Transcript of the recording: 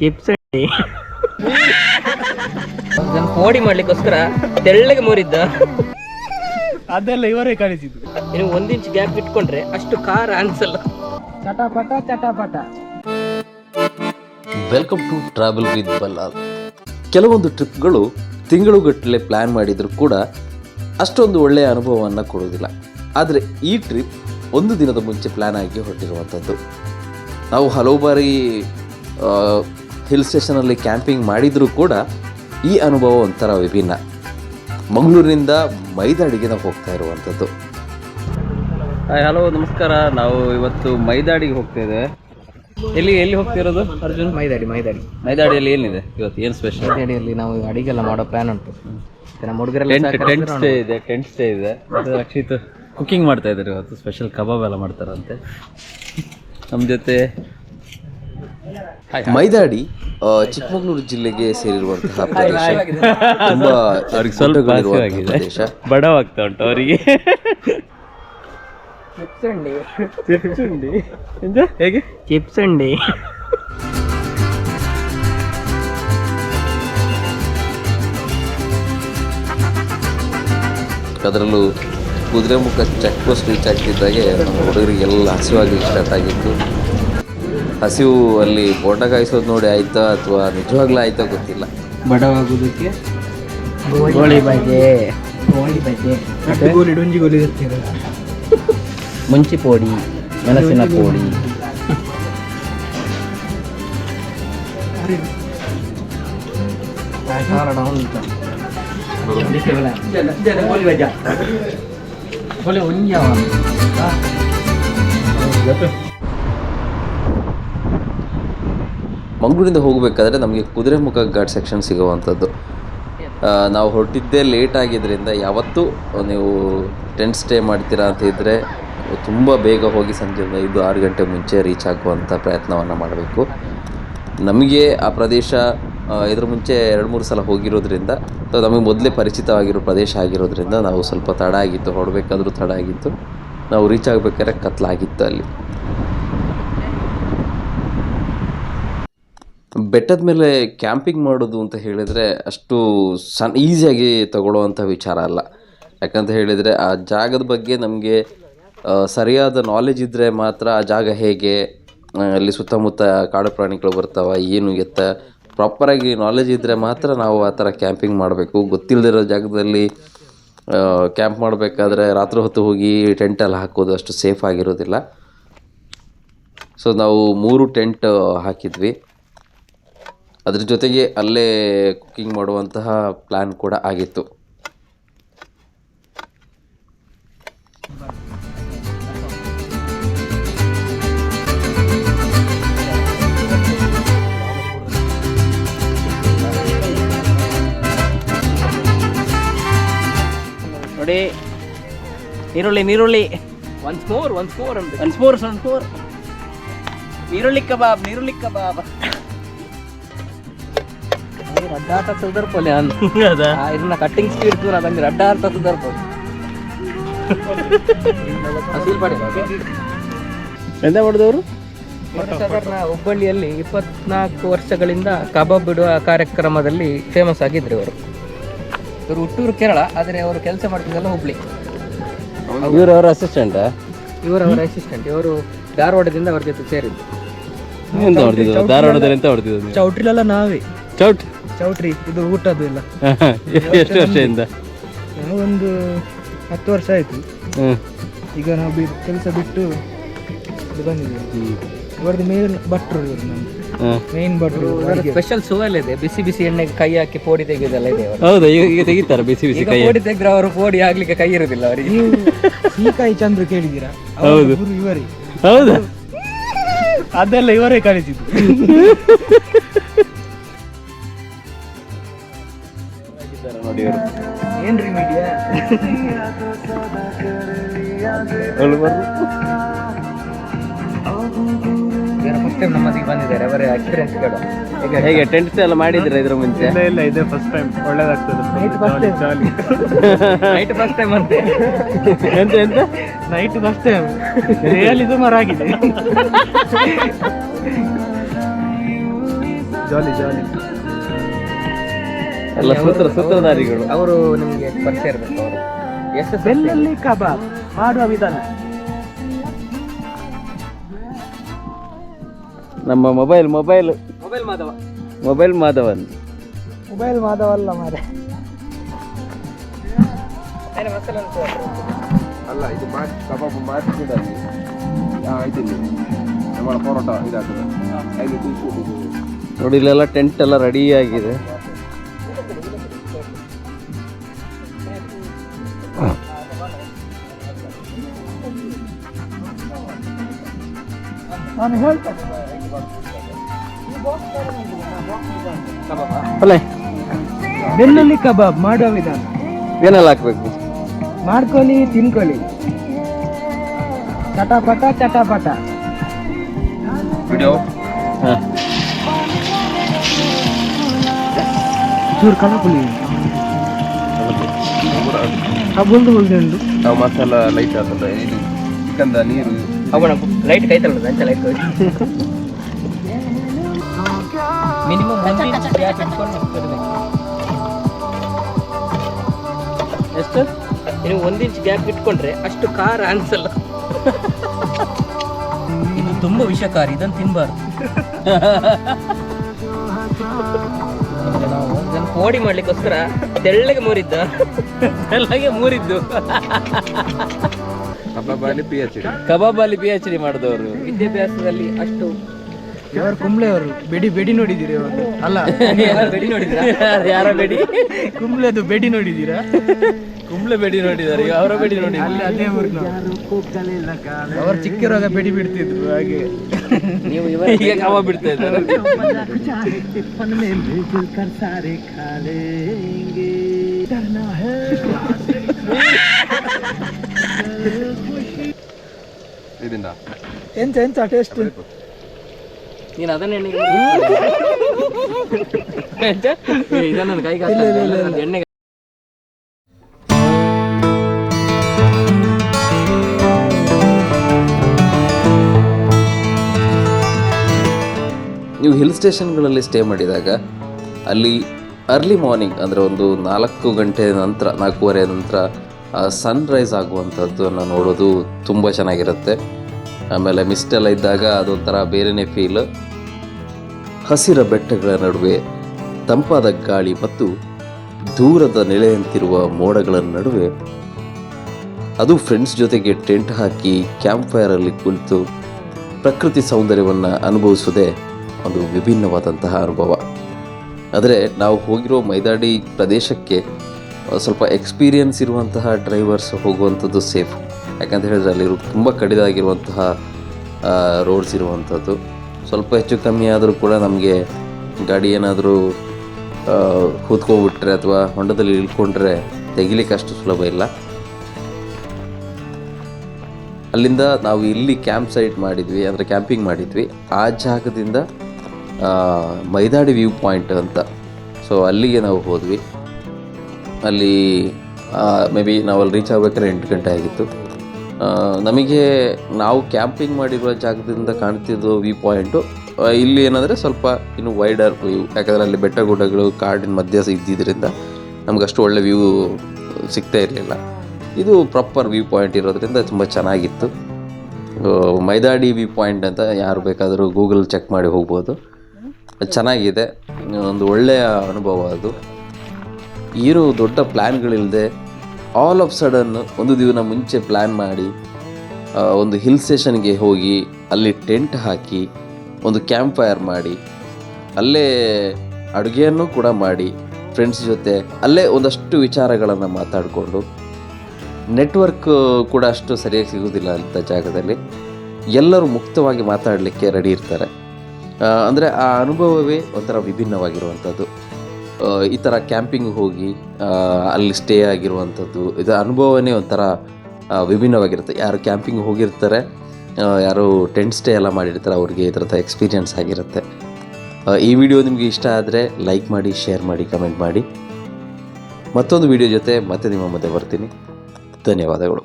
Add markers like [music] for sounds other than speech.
Chips [laughs] ನಾನು ಪೋಡಿ ಮಾಡ್ಲಿಕ್ಕೋಸ್ಕರ ತೆಳ್ಳಗೆ ಮೂರಿದ್ದ. ಅದೆಲ್ಲ ಇವರೇ ಕಳಿಸಿದ್ದು ನೀವು ಒಂದ್ ಇಂಚ್ ಗ್ಯಾಪ್ ಇಟ್ಕೊಂಡ್ರೆ ಅಷ್ಟು ಖಾರ ಅನ್ಸಲ್ಲ. ಚಟಪಟ ಚಟಪಟ. Welcome to travel with Ballal ಕೆಲವೊಂದು ಟ್ರಿಪ್ಗಳು ತಿಂಗಳುಗಟ್ಟಲೆ ಪ್ಲ್ಯಾನ್ ಮಾಡಿದರೂ ಕೂಡ ಅಷ್ಟೊಂದು ಒಳ್ಳೆಯ ಅನುಭವವನ್ನು ಕೊಡೋದಿಲ್ಲ ಆದರೆ ಈ ಟ್ರಿಪ್ ಒಂದು ದಿನದ ಮುಂಚೆ ಪ್ಲ್ಯಾನ್ ಆಗಿ ಹೊರಟಿರುವಂಥದ್ದು ನಾವು ಹಲವು ಬಾರಿ ಹಿಲ್ ಸ್ಟೇಷನಲ್ಲಿ ಕ್ಯಾಂಪಿಂಗ್ ಮಾಡಿದರೂ ಕೂಡ ಈ ಅನುಭವ ಒಂಥರ ವಿಭಿನ್ನ. ಮಂಗಳೂರಿನಿಂದ ಮೈದಾಡಿಗೆ ನಾವು ಹೋಗ್ತಾ ಇರುವಂಥದ್ದು. ಹಲೋ ನಮಸ್ಕಾರ. ನಾವು ಇವತ್ತು ಮೈದಾಡಿಗೆ ಹೋಗ್ತಾ ಇದ್ದೇವೆ. ಎಲ್ಲಿ ಎಲ್ಲಿ ಹೋಗ್ತಿರೋದು ಅರ್ಜುನ್ ಮೈದಾಡಿ ಮೈದಾಡಿ. ಮೈದಾಡಿಯಲ್ಲಿ ಏನಿದೆ ಇವತ್ತು ಏನು ಸ್ಪೆಷಲ್ ಮೈದಾಡಿಯಲ್ಲಿ ನಾವು ಅಡಿಗೆಲ್ಲ ಮಾಡೋ ಪ್ಲಾನ್ ಉಂಟು. ನಮ್ಮ ಹುಡುಗರೆಲ್ಲ ಟೆಂಟ್ ಸ್ಟೇ ಇದೆ ಟೆಂಟ್ ಸ್ಟೇ ಇದೆ. ರಕ್ಷಿತ್ ಕುಕಿಂಗ್ ಮಾಡ್ತಾ ಇದ್ದಾರೆ ಇವತ್ತು. ಸ್ಪೆಷಲ್ ಕಬಾಬ್ ಎಲ್ಲ ಮಾಡ್ತಾರಂತೆ. ನಮ್ಮ ಜೊತೆ ಮೈದಾಡಿ ಚಿಕ್ಕಮಗಳೂರು ಜಿಲ್ಲೆಗೆ ಸೇರಿರುವಂತಹ ಪ್ರದೇಶ. ತುಂಬಾ [laughs] ಅವ್ರಿಗೆ ಸ್ವಲ್ಪ ಪ್ರದೇಶ. ಬಡವಾಗ್ತಾ ಉಂಟು ಅವರಿಗೆ. ಚಿಪ್ಸ್ [laughs] ಅಂಡಿ ಚಿಪ್ಸ್ ಎಂತ? ಹೇಗೆ? ಚಿಪ್ಸ್ ಅಂಡಿ ಅದರಲ್ಲೂ ಕುದುರೆಮುಖ ಚೆಕ್ ಪೋಸ್ಟ್ ರೀಚ್ ಆಗ್ತಿದ್ದಾಗೆ ನಮ್ಮ ಹುಡುಗರಿಗೆಲ್ಲ ಹಸಿವಾಗಿ ಸ್ಟಾರ್ಟ್ ಆಗಿತ್ತು. ಹಸಿವು ಅಲ್ಲಿ ಫೋಟೋ ಕಾಯಿಸೋದು ನೋಡಿ ಆಯ್ತಾ ಅಥವಾ ನಿಜವಾಗ್ಲೂ ಆಯ್ತಾ ಗೊತ್ತಿಲ್ಲ? ಬಡವಾಗುವುದಕ್ಕೆ ಗೋಳಿ ಬಜೆ ಗೋಳಿ ಬಜೆ ಗೋಲಿ ಡೊಂಜಿ ಗೋಲಿ ಇರ್ತೀರ ಮುಂಚಿ ಪೋಡಿ ಮೆಣಸಿನ ಪೋಡಿ. ಮಂಗಳೂರಿಂದ ಹೋಗಬೇಕಾದ್ರೆ ನಮಗೆ ಕುದುರೆಮುಖ ಘಾಟ್ ಸೆಕ್ಷನ್ ಸಿಗುವಂಥದ್ದು. ನಾವು ಹೊರಟಿದ್ದೇ ಲೇಟ್ ಆಗಿದ್ದರಿಂದ ಯಾವತ್ತೂ ನೀವು ಟೆಂಟ್ ಸ್ಟೇ ಮಾಡ್ತೀರಾ ಅಂತ ಇದ್ದರೆ ತುಂಬ ಬೇಗ ಹೋಗಿ ಸಂಜೆ ಐದು, ಆರು ಗಂಟೆ ಮುಂಚೆ ರೀಚ್ ಆಗುವಂಥ ಪ್ರಯತ್ನವನ್ನು ಮಾಡಬೇಕು. ನಮಗೆ ಆ ಪ್ರದೇಶ ಇದ್ರ ಮುಂಚೆ ಎರಡು, ಮೂರು ಸಲ ಹೋಗಿರೋದ್ರಿಂದ, ಅಥವಾ ನಮಗೆ ಮೊದಲೇ ಪರಿಚಿತವಾಗಿರೋ ಪ್ರದೇಶ ಆಗಿರೋದ್ರಿಂದ ನಾವು ಸ್ವಲ್ಪ ತಡ ಆಗಿತ್ತು ಹೊರಡಬೇಕಾದ್ರೂ ತಡ ಆಗಿತ್ತು. ನಾವು ರೀಚ್ ಆಗಬೇಕಾದ್ರೆ ಕತ್ಲಾಗಿತ್ತು ಅಲ್ಲಿ. ಬೆಟ್ಟದ ಮೇಲೆ ಕ್ಯಾಂಪಿಂಗ್ ಮಾಡೋದು ಅಂತ ಹೇಳಿದರೆ ಅಷ್ಟು ಸಣ್ಣ ಈಸಿಯಾಗಿ ತಗೊಳ್ಳುವಂಥ ವಿಚಾರ ಅಲ್ಲ. ಯಾಕಂತ ಹೇಳಿದರೆ ಆ ಜಾಗದ ಬಗ್ಗೆ ನಮಗೆ ಸರಿಯಾದ ನಾಲೆಜ್ ಇದ್ದರೆ ಮಾತ್ರ ಆ ಜಾಗ ಹೇಗೆ ಅಲ್ಲಿ ಸುತ್ತಮುತ್ತ ಕಾಡು ಪ್ರಾಣಿಗಳು ಬರ್ತಾವೆ, ಏನು ಎತ್ತ ಪ್ರಾಪರಾಗಿ ನಾಲೆಜ್ ಇದ್ದರೆ ಮಾತ್ರ ನಾವು ಆ ಥರ ಕ್ಯಾಂಪಿಂಗ್ ಮಾಡಬೇಕು. ಗೊತ್ತಿಲ್ಲದಿರೋ ಜಾಗದಲ್ಲಿ ಕ್ಯಾಂಪ್ ಮಾಡಬೇಕಾದ್ರೆ ರಾತ್ರಿ ಹೊತ್ತು ಹೋಗಿ ಟೆಂಟಲ್ಲಿ ಹಾಕೋದು ಅಷ್ಟು ಸೇಫ್ ಆಗಿರೋದಿಲ್ಲ. ಸೊ ನಾವು ಮೂರು ಟೆಂಟ್ ಹಾಕಿದ್ವಿ. ಅದ್ರ ಜೊತೆಗೆ ಅಲ್ಲೇ ಕುಕ್ಕಿಂಗ್ ಮಾಡುವಂತಹ ಪ್ಲ್ಯಾನ್ ಕೂಡ ಆಗಿತ್ತು. ನೋಡಿ ನೀರುಳ್ಳಿ ನೀರುಳ್ಳಿ ಒನ್ಸ್ ಮೋರ್ ಒನ್ಸ್ ಮೋರ್ ಅಂತ. ಒನ್ಸ್ ಮೋರ್ ಒನ್ಸ್ ಮೋರ್ ನೀರುಳ್ಳಿ ಕಬಾಬ್ ನೀರುಳ್ಳಿ ಕಬಾಬ್. ರಡ್ಡಾಟ ಸುದರ್ಪೊಲೆ ಅದ ಇದನ್ನ ಕಟ್ಟಿಂಗ್ ಸ್ಪೀಡ್ ದೂರ ಬಂದ್ರೆ ರಡ್ಡಾಟ ಸುದರ್ಪೊಲೆ ಎಂತ ಮಾಡಿದವರು? ಹುಬ್ಬಳ್ಳಿಯಲ್ಲಿ ಇಪ್ಪತ್ನಾಲ್ಕು ವರ್ಷಗಳಿಂದ ಕಬಾಬ್ ಬಿಡುವ ಕಾರ್ಯಕ್ರಮದಲ್ಲಿ ಫೇಮಸ್ ಆಗಿದ್ರು ಇವರು. ಇವರು ಹುಟ್ಟೂರು ಕೇರಳ ಆದರೆ ಅವರು ಕೆಲಸ ಮಾಡ್ತಿದ್ದಲ್ಲ ಹುಬ್ಳಿ. ಇವರು ಅವರ ಅಸಿಸ್ಟೆಂಟ್ ಇವರು ಅವರ ಅಸಿಸ್ಟೆಂಟ್ ಇವರು ಧಾರವಾಡದಿಂದ ಅವ್ರ ಜೊತೆ ಸೇರಿದ್ದು. ಧಾರವಾಡದಲ್ಲಿ ಎಂತ ಚೌಟ್ರಿಲೆಲ್ಲ ನಾವೇ. ಚೌಟ್ ಚೌಟ್ರಿ ಇದು ಊಟದ್ದು ಎಲ್ಲ. [laughs] ಎಷ್ಟು ವರ್ಷದಿಂದ? ಒಂದು ಹತ್ತು ವರ್ಷ ಆಯ್ತು. ಹ್ಮ್. ಈಗ ನಾವು ಬಿ ಕೆಲಸ ಬಿಟ್ಟು ಇದು ಬಂದಿದ್ದೇವೆ. ಇವರದ್ದು ಮೇನ್ ಭಟ್ರು ಇವರು ನಮ್ಮ ಹ್ಮ್. ಮೇನ್ ಭಟ್ರು ಅಡಿಗೆ. ಸ್ಪೆಷಲ್ ಸುವಲ್ ಇದೆ. ಬಿಸಿ ಬಿಸಿ ಎಣ್ಣೆಗೆ ಕೈ ಹಾಕಿ ಪೋಡಿ ತೆಗೆಯೋದೆಲ್ಲ ಇದೆ ಹೌದು ಹೌದಾ ಈಗ ಈಗ ತೆಗಿತಾರೆ ಬಿಸಿ ಬಿಸಿ ಈಗ ಕೈ ಪೋಡಿ ತೆಗೆದ್ರೆ ಅವರು ಪೋಡಿ ಆಗ್ಲಿಕ್ಕೆ ಕೈ ಇರುದಿಲ್ಲ ಅವರಿಗೆ. ನೀವು ಸೀಕಾಯಿ ಚಂದ್ರು ಕೇಳಿದ್ದೀರಾ? ಅವ್ರ ಹೌದು. ಗುರು ಇವರೇ. ಹೌದಾ. ಅದೆಲ್ಲ ಇವರೇ [laughs] ಕಳಿಸಿದ್ದು ನೋಡಿ ಇವರು ಏನ್ರಿ ಮೀಡಿಯಾ ಫಸ್ಟ್ ಟೈಮ್ ನಮ್ಮದಿಗೆ ಬಂದಿದ್ದಾರೆ ಅವರ ಎಕ್ಸ್ಪೀರಿಯನ್ಸ್ ಕೇಳು ಈಗ ಹೇಗೆ? ಟೆಂಟ್ ಎಲ್ಲ ಮಾಡಿದ್ರೆ ಇದ್ರ ಮುಂಚೆ? ಇಲ್ಲ ಇಲ್ಲ ಇದೇ ಫಸ್ಟ್ ಟೈಮ್ ಒಳ್ಳೇದಾಗ್ತದೆ. Night jolly night first time ಅಂತೆ. ಎಂತ ಎಂತ? ನೈಟ್ ಫಸ್ಟ್ ಟೈಮ್ ರಿಯಲಿ ಸುಮಾರು ಆಗಿದೆ ಜಾಲಿ ಜಾಲಿ ಎಲ್ಲ ಸೂತ್ರ ಸೂತ್ರಧಾರಿಗಳು. ಅವರು ನಿಮಗೆ ಪರಿಚಯ ಇರಬೇಕು ಅವರು. ಎಷ್ಟು ಬೆಲ್ಲಲ್ಲಿ ಕಬಾಬ್ ಮಾಡುವ ವಿಧಾನ. ನಮ್ಮ mobile mobile. Mobile Madhava. Mobile Madhavan. Mobile ಮಾರೆ. ಏನು ಮಸಾಲೆ ಅಂತ ಅಲ್ಲ ಇದು ಮಾಡಿ ಕಬಾಬ್ ಮಾಡಿಸಿದಲ್ಲಿ ಇದಿಲ್ಲ. ನಮ್ಮ ಪರೋಟ ಇದಾಗ್ತದೆ. ನೋಡಿ ಇಲ್ಲೆಲ್ಲ ಟೆಂಟ್ ಎಲ್ಲ ರೆಡಿ ಆಗಿದೆ. ನಾನು ಹೇಳ್ತೇನೆ ಅಲ್ಲ. ಬೆಲ್ಲಲ್ಲಿ ಕಬಾಬ್ ಮಾಡುವ ವಿಧಾನ. ಏನೆಲ್ಲ ಹಾಕ್ಬೇಕು? ಮಾಡ್ಕೊಳ್ಳಿ ತಿನ್ಕೊಳ್ಳಿ. ಚಟಪಟ ಚಟಪಟ. ವಿಡಿಯೋ? ಹಾಂ. ಚೂರು ಕಲಪುಲಿ ಆ ಬುಲ್ದು ಬುಲ್ದು ಉಂಟು ನಾವು ಮಸಾಲ ಲೈಟ್ ಆಗ್ತದೆ ಇದು ಚಿಕನ್ದ ನೀರು. ಅವನ ಲೈಟ್ ಕೈತಲ್ಲ ಅಂಚೆ ಲೈಟ್ ಮಿನಿಮಮ್ ಒಂದು ಇಂಚ್ ಗ್ಯಾಪ್ ಇಟ್ಕೊಂಡು ಇಟ್ಕೊಳ್ಬೇಕು. ಎಷ್ಟು? ನೀವು ಒಂದು ಇಂಚ್ ಗ್ಯಾಪ್ ಇಟ್ಕೊಂಡ್ರೆ ಅಷ್ಟು ಖಾರ ಅನ್ಸಲ್ಲ. ಇದು ತುಂಬಾ ವಿಷಕಾರಿ ಇದನ್ನು ತಿನ್ಬಾರ್ದು. ಈಗ [laughs] ಪೋಡಿ ಮಾಡ್ಲಿಕ್ಕೋಸ್ಕರ ತೆಳ್ಳಗೆ ಮೂರಿದ್ದ. ತೆಳ್ಳಗೆ ಮೂರಿದ್ದು. ಕಬಾಬಲ್ಲಿ ಪಿ ಎಚ್ ಡಿ ಕಬಾಬ್ ಅಲ್ಲಿ ಪಿ ಎಚ್ ಡಿ ಮಾಡಿದವರು. ವಿದ್ಯಾಭ್ಯಾಸದಲ್ಲಿ ಅಷ್ಟು ಯಾರು ಕುಂಬ್ಳೆ ಅವರು? ಬೆಡಿ ಬೆಡಿ ನೋಡಿದಿರಿ ಅವರು ಅಲ್ಲ. ಬೆಡಿ ನೋಡಿದ್ರ ಯಾರ ಬೆಡಿ? ಕುಂಬ್ಳೆದು ಬೆಡಿ ನೋಡಿದ್ದೀರಾ? ಕುಂಬ್ಳೆ ಬೆಡಿ ನೋಡಿದ್ದಾರೆ ಅವರ ಬೆಡಿ ನೋಡಿ. ಅಲ್ಲಿ ಅದೇ ಊರಿನ ಅವರು ಚಿಕ್ಕಿರುವಾಗ ಬೆಡಿ ಬಿಡ್ತಿದ್ರು ಹಾಗೆ. ನೀವು ಈಗ ಕವ ಬಿಡ್ತಾ ಇದ್ದಾರೆ? ಇದರಿಂದ. ಎಂತ ಎಂತ ಟೇಸ್ಟ್ ನೀನು ಅದನ್ನ ಎಣ್ಣೆಗೆ ಇದನ್ನ ಕೈಗೆ ಎಣ್ಣೆಗೆ ನೀವು ಹಿಲ್ ಸ್ಟೇಷನ್ಗಳಲ್ಲಿ ಸ್ಟೇ ಮಾಡಿದಾಗ ಅಲ್ಲಿ ಅರ್ಲಿ ಮಾರ್ನಿಂಗ್ ಅಂದರೆ ಒಂದು ನಾಲ್ಕು ಗಂಟೆ ನಂತರ, ನಾಲ್ಕೂವರೆ ನಂತರ ಸನ್ರೈಸ್ ಆಗುವಂಥದ್ದನ್ನು ನೋಡೋದು ತುಂಬ ಚೆನ್ನಾಗಿರುತ್ತೆ. ಆಮೇಲೆ ಮಿಸ್ಟೆಲ್ಲ ಇದ್ದಾಗ ಅದೊಂಥರ ಬೇರೆನೇ ಫೀಲ್ ಹಸಿರ ಬೆಟ್ಟಗಳ ನಡುವೆ ತಂಪಾದ ಗಾಳಿ ಮತ್ತು ದೂರದ ನೆಲೆಯಂತಿರುವ ಮೋಡಗಳ ನಡುವೆ ಅದು ಫ್ರೆಂಡ್ಸ್ ಜೊತೆಗೆ ಟೆಂಟ್ ಹಾಕಿ ಕ್ಯಾಂಪ್ ಫೈರಲ್ಲಿ ಕುಳಿತು ಪ್ರಕೃತಿ ಸೌಂದರ್ಯವನ್ನು ಅನುಭವಿಸೋದೇ ಒಂದು ವಿಭಿನ್ನವಾದಂತಹ ಅನುಭವ. ಆದರೆ ನಾವು ಹೋಗಿರೋ ಮೈದಾಡಿ ಪ್ರದೇಶಕ್ಕೆ ಸ್ವಲ್ಪ ಎಕ್ಸ್ಪೀರಿಯನ್ಸ್ ಇರುವಂತಹ ಡ್ರೈವರ್ಸ್ ಹೋಗುವಂಥದ್ದು ಸೇಫ್ ಯಾಕಂತ ಹೇಳಿದ್ರೆ ಅಲ್ಲಿ ತುಂಬ ಕಡಿದಾಗಿರುವಂತಹ ರೋಡ್ಸ್ ಇರುವಂಥದ್ದು. ಸ್ವಲ್ಪ ಹೆಚ್ಚು ಕಮ್ಮಿ ಆದರೂ ಕೂಡ ನಮಗೆ ಗಾಡಿ ಏನಾದರೂ ಕೂತ್ಕೊಂಡ್ಬಿಟ್ರೆ ಅಥವಾ ಹೊಂಡದಲ್ಲಿ ಇಳ್ಕೊಂಡ್ರೆ ತೆಗಿಲಿಕ್ಕೆ ಅಷ್ಟು ಸುಲಭ ಇಲ್ಲ. ಅಲ್ಲಿಂದ ನಾವು ಇಲ್ಲಿ ಕ್ಯಾಂಪ್ ಸೈಟ್ ಮಾಡಿದ್ವಿ, ಅಂದರೆ ಕ್ಯಾಂಪಿಂಗ್ ಮಾಡಿದ್ವಿ. ಆ ಜಾಗದಿಂದ ಮೈದಾಡಿ ವ್ಯೂ ಪಾಯಿಂಟ್ ಅಂತ. ಸೊ ಅಲ್ಲಿಗೆ ನಾವು ಹೋದ್ವಿ. ಅಲ್ಲಿ ಮೇ ಬಿ ನಾವು ರೀಚ್ ಆಗಬೇಕಾದ್ರೆ ಎಂಟು ಗಂಟೆ ಆಗಿತ್ತು. ನಮಗೆ ನಾವು ಕ್ಯಾಂಪಿಂಗ್ ಮಾಡಿರುವ ಜಾಗದಿಂದ ಕಾಣ್ತಿದ್ದು ವ್ಯೂ ಪಾಯಿಂಟು ಇಲ್ಲಿ ಏನಂದರೆ ಸ್ವಲ್ಪ ಇನ್ನು ವೈಡರ್ ವ್ಯೂ ಯಾಕಂದರೆ ಅಲ್ಲಿ ಬೆಟ್ಟ ಗುಡ್ಡಗಳು, ಕಾಡಿನ ಮಧ್ಯ ಇದ್ದಿದ್ದರಿಂದ ನಮ್ಗೆ ಅಷ್ಟು ಒಳ್ಳೆ ವ್ಯೂ ಸಿಗ್ತಾ ಇರಲಿಲ್ಲ. ಇದು ಪ್ರಾಪರ್ ವ್ಯೂ ಪಾಯಿಂಟ್ ಇರೋದ್ರಿಂದ ತುಂಬ ಚೆನ್ನಾಗಿತ್ತು. ಮೈದಾಡಿ ವ್ಯೂ ಪಾಯಿಂಟ್ ಅಂತ ಯಾರು ಬೇಕಾದರೂ ಗೂಗಲ್ ಚೆಕ್ ಮಾಡಿ ಹೋಗ್ಬೋದು. ಚೆನ್ನಾಗಿದೆ. ಒಂದು ಒಳ್ಳೆಯ ಅನುಭವ ಅದು. ಇರೋ ದೊಡ್ಡ ಪ್ಲ್ಯಾನ್ಗಳಿಲ್ಲದೆ ಆಲ್ ಆಫ್ ಸಡನ್ ಒಂದು ದಿನ ಮುಂಚೆ ಪ್ಲ್ಯಾನ್ ಮಾಡಿ ಒಂದು ಹಿಲ್ ಸ್ಟೇಷನ್ಗೆ ಹೋಗಿ, ಅಲ್ಲಿ ಟೆಂಟ್ ಹಾಕಿ, ಒಂದು ಕ್ಯಾಂಪ್ ಫೈರ್ ಮಾಡಿ, ಅಲ್ಲೇ ಅಡುಗೆಯನ್ನು ಕೂಡ ಮಾಡಿ ಫ್ರೆಂಡ್ಸ್ ಜೊತೆ ಅಲ್ಲೇ ಒಂದಷ್ಟು ವಿಚಾರಗಳನ್ನು ಮಾತಾಡಿಕೊಂಡು ನೆಟ್ವರ್ಕ್ ಕೂಡ ಅಷ್ಟು ಸರಿಯಾಗಿ ಸಿಗೋದಿಲ್ಲ ಅಂಥ ಜಾಗದಲ್ಲಿ ಎಲ್ಲರೂ ಮುಕ್ತವಾಗಿ ಮಾತಾಡಲಿಕ್ಕೆ ರೆಡಿ ಇರ್ತಾರೆ. ಅಂದರೆ ಆ ಅನುಭವವೇ ಒಂಥರ ವಿಭಿನ್ನವಾಗಿರುವಂಥದ್ದು. ಈ ಥರ ಕ್ಯಾಂಪಿಂಗ್ ಹೋಗಿ ಅಲ್ಲಿ ಸ್ಟೇ ಆಗಿರುವಂಥದ್ದು, ಇದು ಅನುಭವನೇ ಒಂಥರ ವಿಭಿನ್ನವಾಗಿರುತ್ತೆ. ಯಾರು ಕ್ಯಾಂಪಿಂಗ್ ಹೋಗಿರ್ತಾರೆ ಯಾರು ಟೆಂಟ್ ಸ್ಟೇ ಎಲ್ಲ ಮಾಡಿರ್ತಾರೆ, ಅವ್ರಿಗೆ ಥರದ ಎಕ್ಸ್ಪೀರಿಯನ್ಸ್ ಆಗಿರುತ್ತೆ. ಈ ವಿಡಿಯೋ ನಿಮಗೆ ಇಷ್ಟ ಆದರೆ ಲೈಕ್ ಮಾಡಿ ಶೇರ್ ಮಾಡಿ ಕಮೆಂಟ್ ಮಾಡಿ. ಮತ್ತೊಂದು ವಿಡಿಯೋ ಜೊತೆ ಮತ್ತೆ ನಿಮ್ಮ ಮುಂದೆ ಬರ್ತೀನಿ. ಧನ್ಯವಾದಗಳು.